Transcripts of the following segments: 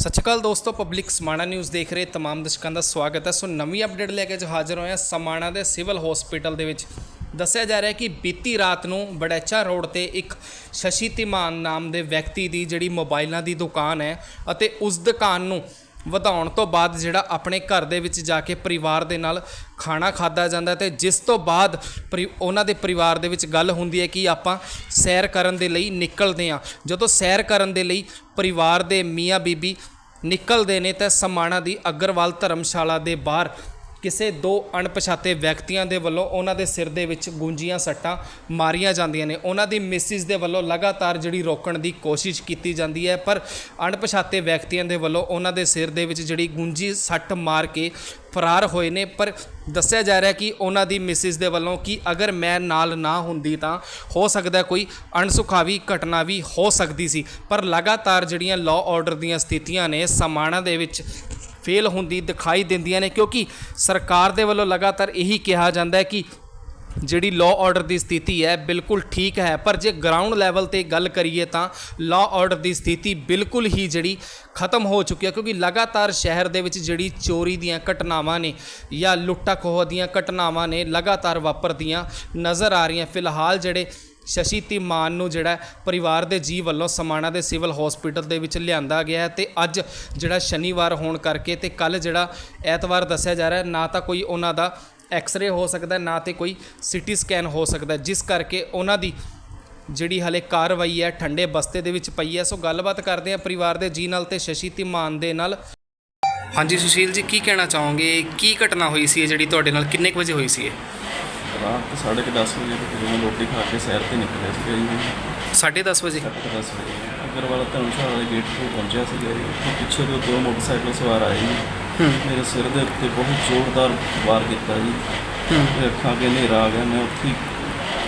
ਸਤਿ ਸ਼੍ਰੀ ਅਕਾਲ ਦੋਸਤੋ public Samana news ਦੇਖ ਰਹੇ ਤਮਾਮ ਦਰਸ਼ਕਾਂ ਦਾ ਸਵਾਗਤ ਹੈ। ਸੋ ਨਵੀਂ ਅਪਡੇਟ ਲੈ ਕੇ ਜੋ ਹਾਜ਼ਰ ਹੋਏ ਹਾਂ ਸਮਾਣਾ ਦੇ ਸਿਵਲ ਹਸਪੀਟਲ ਦੇ ਵਿੱਚ। ਦੱਸਿਆ ਜਾ ਰਿਹਾ ਕਿ ਬੀਤੀ ਰਾਤ ਨੂੰ ਬੜੈਚਾ ਰੋਡ ਤੇ ਇੱਕ ਸ਼ਸ਼ੀ ਧੀਮਾਨ ਨਾਮ ਦੇ ਵਿਅਕਤੀ ਦੀ ਜਿਹੜੀ ਮੋਬਾਈਲਾਂ ਦੀ ਦੁਕਾਨ ਹੈ ਅਤੇ ਉਸ ਦੁਕਾਨ ਨੂੰ ਵਧਾਉਣ ਤੋਂ ਬਾਅਦ ਜਿਹੜਾ ਆਪਣੇ ਘਰ ਦੇ ਵਿੱਚ ਜਾ ਕੇ ਪਰਿਵਾਰ ਦੇ ਨਾਲ ਖਾਣਾ ਖਾਦਾ ਜਾਂਦਾ ਹੈ ਤੇ ਜਿਸ ਤੋਂ ਬਾਅਦ ਪਰਿ- ਉਹਨਾਂ ਦੇ ਪਰਿਵਾਰ ਦੇ ਵਿੱਚ ਗੱਲ ਹੁੰਦੀ ਹੈ ਕਿ ਆਪਾਂ ਸੈਰ ਕਰਨ ਦੇ ਲਈ ਨਿਕਲਦੇ ਹਾਂ। ਜਦੋਂ ਸੈਰ ਕਰਨ ਦੇ ਲਈ ਪਰਿਵਾਰ ਦੇ ਮੀਆਂ ਬੀਬੀ ਨਿਕਲਦੇ ਨੇ ਤਾਂ ਸਮਾਣਾ ਦੀ ਅਗਰਵਾਲ ਧਰਮਸ਼ਾਲਾ ਦੇ ਬਾਹਰ ਕਿਸੇ ਦੋ ਅਣਪਛਾਤੇ ਵਿਅਕਤੀਆਂ ਦੇ ਵੱਲੋਂ ਉਹਨਾਂ ਦੇ ਸਿਰ ਦੇ ਵਿੱਚ ਗੁੰਜੀਆਂ ਸੱਟਾਂ ਮਾਰੀਆਂ ਜਾਂਦੀਆਂ ਨੇ। ਉਹਨਾਂ ਦੀ ਮਿਸਿਸ ਦੇ ਵੱਲੋਂ ਲਗਾਤਾਰ ਜਿਹੜੀ ਰੋਕਣ ਦੀ ਕੋਸ਼ਿਸ਼ ਕੀਤੀ ਜਾਂਦੀ ਹੈ, ਪਰ ਅਣਪਛਾਤੇ ਵਿਅਕਤੀਆਂ ਦੇ ਵੱਲੋਂ ਉਹਨਾਂ ਦੇ ਸਿਰ ਦੇ ਵਿੱਚ ਜਿਹੜੀ ਗੁੰਜੀ ਸੱਟ ਮਾਰ ਕੇ ਫਰਾਰ ਹੋਏ ਨੇ। ਪਰ ਦੱਸਿਆ ਜਾ ਰਿਹਾ ਕਿ ਉਹਨਾਂ ਦੀ ਮਿਸਿਸ ਦੇ ਵੱਲੋਂ ਕਿ ਅਗਰ ਮੈਂ ਨਾਲ ਨਾ ਹੁੰਦੀ ਤਾਂ ਹੋ ਸਕਦਾ ਕੋਈ ਅਣਸੁਖਾਵੀ ਘਟਨਾ ਵੀ ਹੋ ਸਕਦੀ ਸੀ। ਪਰ ਲਗਾਤਾਰ ਜਿਹੜੀਆਂ ਲਾਅ ਆਰਡਰ ਦੀਆਂ ਸਥਿਤੀਆਂ ਨੇ, ਸਮਾਣਾ ਦੇ ਵਿੱਚ ਫੇਲ ਹੁੰਦੀ ਦਿਖਾਈ ਦਿੰਦੀਆਂ ਨੇ ਕਿਉਂਕਿ ਸਰਕਾਰ ਦੇ ਵੱਲੋਂ ਲਗਾਤਾਰ ਇਹੀ ਕਿਹਾ ਜਾਂਦਾ ਹੈ ਕਿ ਜਿਹੜੀ ਲਾਅ ਆਰਡਰ ਦੀ ਸਥਿਤੀ ਹੈ, ਬਿਲਕੁਲ ਠੀਕ ਹੈ, ਪਰ ਜੇ ਗਰਾਊਂਡ ਲੈਵਲ ਤੇ ਗੱਲ ਕਰੀਏ ਤਾਂ ਲਾਅ ਆਰਡਰ ਦੀ ਸਥਿਤੀ ਬਿਲਕੁਲ ਹੀ ਜਿਹੜੀ ਖਤਮ ਹੋ ਚੁੱਕੀ ਹੈ, ਕਿਉਂਕਿ ਲਗਾਤਾਰ ਸ਼ਹਿਰ ਦੇ ਵਿੱਚ ਜਿਹੜੀ ਚੋਰੀ ਦੀਆਂ ਘਟਨਾਵਾਂ ਨੇ ਜਾਂ ਲੁੱਟਾ ਖੋਹ ਦੀਆਂ ਘਟਨਾਵਾਂ ਨੇ ਲਗਾਤਾਰ ਵਾਪਰਦੀਆਂ ਨਜ਼ਰ ਆ ਰਹੀਆਂ। ਫਿਲਹਾਲ ਜਿਹੜੇ ਸ਼ਸ਼ੀ ਧੀਮਾਨ ਨੂੰ ਜਿਹੜਾ ਪਰਿਵਾਰ ਦੇ ਜੀ ਵੱਲੋਂ ਸਮਾਣਾ ਦੇ ਸਿਵਲ ਹਸਪੀਟਲ ਦੇ ਵਿੱਚ ਲਿਆਂਦਾ ਗਿਆ ਹੈ ਤੇ ਅੱਜ ਜਿਹੜਾ ਸ਼ਨੀਵਾਰ ਹੋਣ ਕਰਕੇ ਤੇ ਕੱਲ ਜਿਹੜਾ ਐਤਵਾਰ ਦੱਸਿਆ ਜਾ ਰਿਹਾ ਨਾ ਤਾਂ ਕੋਈ ਉਹਨਾਂ ਦਾ ਐਕਸ-ਰੇ ਹੋ ਸਕਦਾ ਨਾ ਤੇ ਕੋਈ ਸੀਟੀ ਸਕੈਨ ਹੋ ਸਕਦਾ ਜਿਸ ਕਰਕੇ ਉਹਨਾਂ ਦੀ ਜਿਹੜੀ ਹਲੇ ਕਾਰਵਾਈ ਹੈ, ਠੰਡੇ ਬਸਤੇ ਦੇ ਵਿੱਚ ਪਈ ਹੈ। ਸੋ ਗੱਲਬਾਤ ਕਰਦੇ ਹਾਂ ਪਰਿਵਾਰ ਦੇ ਜੀ ਨਾਲ ਤੇ ਸ਼ਸ਼ੀ ਧੀਮਾਨ ਦੇ ਨਾਲ। ਹਾਂਜੀ, ਸੁਸ਼ੀਲ ਜੀ, ਕੀ ਕਹਿਣਾ ਚਾਹੋਗੇ? ਕੀ ਘਟਨਾ ਹੋਈ ਸੀ ਜਿਹੜੀ ਤੁਹਾਡੇ ਨਾਲ? ਕਿੰਨੇ ਕੁ ਵਜੇ ਹੋਈ ਸੀ ਇਹ? ਰਾਤ ਸਾਢੇ ਕੁ ਦਸ ਵਜੇ ਤੱਕ ਜਦੋਂ ਰੋਟੀ ਖਾ ਕੇ ਸੈਰ ਤੇ ਨਿਕਲਿਆ ਸੀਗਾ ਜੀ। ਮੈਂ 10:30 ਵਜੇ? ਸਾਢੇ ਕੁ ਦਸ ਵਜੇ। ਅਗਰਵਾਲ ਧਰਮਸ਼ਾਲਾ ਦੇ ਗੇਟ ਤੋਂ ਪਹੁੰਚਿਆ ਸੀਗਾ ਜੀ। ਉੱਥੇ ਪਿੱਛੇ ਤੋਂ ਦੋ ਮੋਟਰਸਾਈਕਲ ਸਵਾਰ ਆਏ ਜੀ। ਮੇਰੇ ਸਿਰ ਦੇ ਉੱਤੇ ਬਹੁਤ ਜ਼ੋਰਦਾਰ ਵਾਰ ਕੀਤਾ ਜੀ। ਤੇ ਅੱਖਾਂ ਕੇ ਹਨੇਰਾ ਆ ਗਿਆ। ਮੈਂ ਉੱਥੇ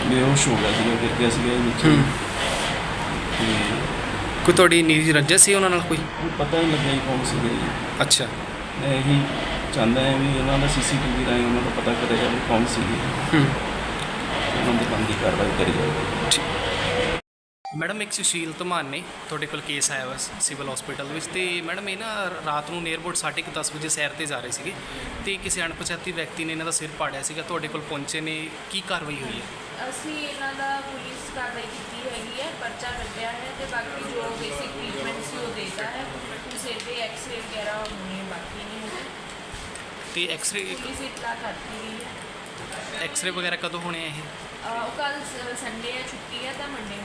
ਬੇਹੋਸ਼ ਹੋ ਗਿਆ ਸੀਗਾ ਗਿਰ ਗਿਆ ਸੀਗਾ ਜੀ ਨੀਚੇ ਤੇ ਕੋਈ ਤੁਹਾਡੀ ਨੀਂਦ ਰੰਜਸ ਸੀ ਉਹਨਾਂ ਨਾਲ ਕੋਈ? ਪਤਾ ਨਹੀਂ ਲੱਗਿਆ ਜੀ ਕੌਣ ਜੀ। ਅੱਛਾ। ਮੈਂ ਇਹੀ ਚਾਹੁੰਦਾ ਹਾਂ ਵੀ ਉਹਨਾਂ ਦਾ ਸੀਸੀਟੀਵੀ ਰਾਹੀਂ ਉਹਨਾਂ ਦਾ ਪਤਾ ਕਰਿਆ ਜਾਵੇ ਕੌਣ ਸੀਗੇ। ਹੂੰ। ਉਹਨਾਂ ਦੀ ਬੰਦੀ ਕਾਰਵਾਈ ਕਰੀ ਜਾਵੇ। ਮੈਡਮ ਇੱਕ ਸੁਸ਼ੀਲ ਧਮਾਨ ਨੇ ਤੁਹਾਡੇ ਕੋਲ ਕੇਸ ਆਇਆ ਵਾ ਸਿਵਲ ਹਸਪੀਟਲ ਵਿੱਚ ਤੇ ਮੈਡਮ ਇਹ ਨਾ ਰਾਤ ਨੂੰ ਨੀਅਰਬੋਟ 10:30 ਵਜੇ ਸੈਰ ਤੇ ਜਾ ਰਹੇ ਸੀਗੇ ਤੇ ਕਿਸੇ ਅਣਪਛਾਤੀ ਵਿਅਕਤੀ ਨੇ ਇਹਨਾਂ ਦਾ ਸਿਰ ਪਾੜਿਆ ਸੀਗਾ ਤੁਹਾਡੇ ਕੋਲ ਪਹੁੰਚੇ ਨੇ ਕੀ ਕਾਰਵਾਈ ਹੋਈ ਹੈ? ਅਸੀਂ ਇਹਨਾਂ ਦਾ ਪੁਲਿਸ ਕਾਰਵਾਈ ਕੀਤੀ ਹੈਗੀ ਹੈ ਪਰਚਾ ਕੱਟਿਆ ਹੈ ਤੇ ਬਾਕੀ ਜੋ ਬੇਸਿਕ ਟ੍ਰੀਟਮੈਂਟ ਸੀ ਉਹ ਦੇਤਾ ਹੈ ਸਿਰ ਦੇ ਐਕਸ-ਰੇ ਵਗੈਰਾ ਹੋਣੇ ਤੇ ਐਕਸ-ਰੇ ਇਤਲਾ ਕਰਤੀ ਗਈ ਹੈ? ਐਕਸ-ਰੇ ਵਗੈਰਾ ਕਦੋਂ ਹੋਣੇ ਆ ਇਹ? ਅਹ ਉਹ ਕੱਲ ਸੰਡੇ ਹੈ ਛੁੱਟੀ ਹੈ ਤਾਂ ਮੰਡੇ